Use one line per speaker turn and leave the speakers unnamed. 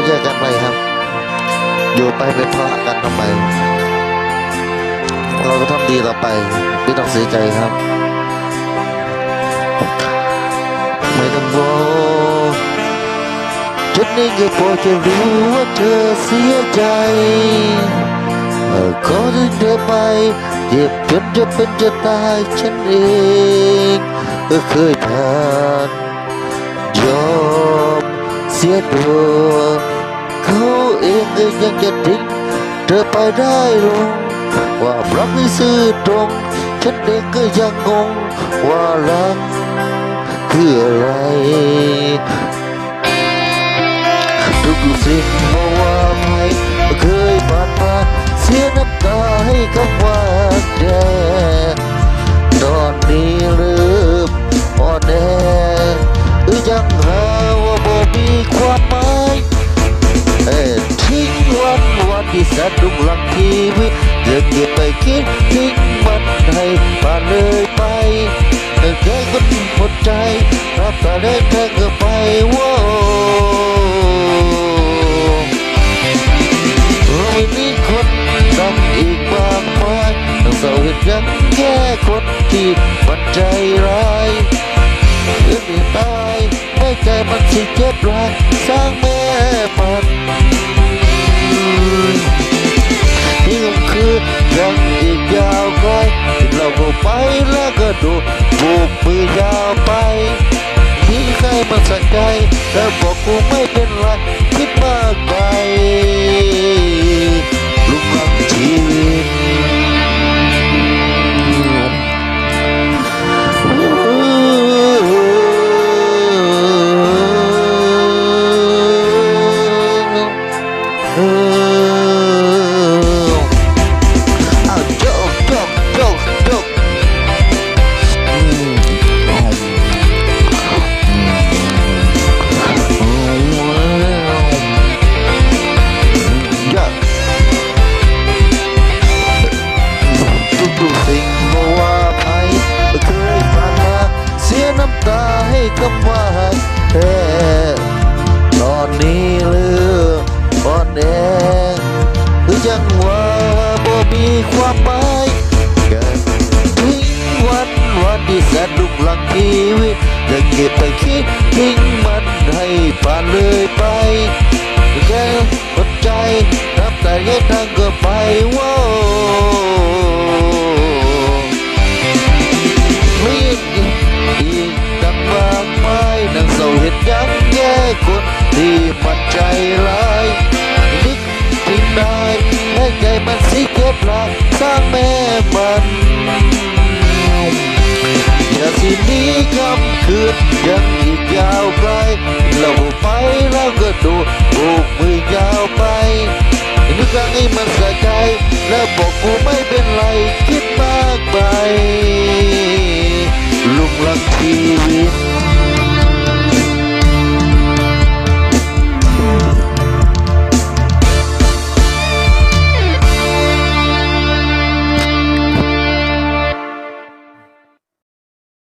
แล้วแยกกันไปครับ อยู่ไปเป็นเพราะกันทำไม เราก็ทำดีต่อไป ไม่ต้องเสียใจครับไม่ต้องบอกฉันเองก็พอจะรู้ว่าเธอเสียใจเมื่อขอถึงเธอไปเจ็บจนจะเป็นจะตายฉันเอง ก็เคยผ่านยอม เสียตัวเขาเองก็ยังจะทิ้งเธอไปได้ลงว่ารักไม่ซื่ มีความหมายเอ้ยทิ้งวันวันที่สนุกหลังชีวิตยังเก็บไปคิดทิ้งมันให้ผ่านเลยไปแค่คนหมดใจรับตาได้แค่ก็ไปว้าเราไม่มีคนดำอีกมากมายต้องเศร้าเห็นยังแค่คนที่มันใจร้า่มันสิเจ็บร้ายสร้างแม่มันนี่ก็คือยังอีกยาวไกลที่เราก็ไปแล้วก็ดูบุกมือยาวไปทิ้งใครมาสนใจแล้วบอกกูไม่เป็นไรคิดมากไป ปเคยผ่านมาเสียน้ำตาให้กับว่าแท้ตอนนี้เลือก อ่อนแอหรือยังว่าบ่มีความหมายกันทิ้งวันวันที่แสนลุกหลังชีวิตยังเก็บไปคิดทิ้งมันให้ผ่านเลยไปแค่อดใจนับแต่ยังทางก็ไปว้าวมีอีกดังมากมายนังเศร้าเห็นยังแย่คนที่ สิเก็บลายสร้างแม่มันอย่าสิหนี้คำคืนยังอีกยาวไกลเราไปแล้วก็ดูบุกมือยาวไปนึกครั้งให้มันสะใจ แล้วบอกกูไม่เป็นไรคิดมากไป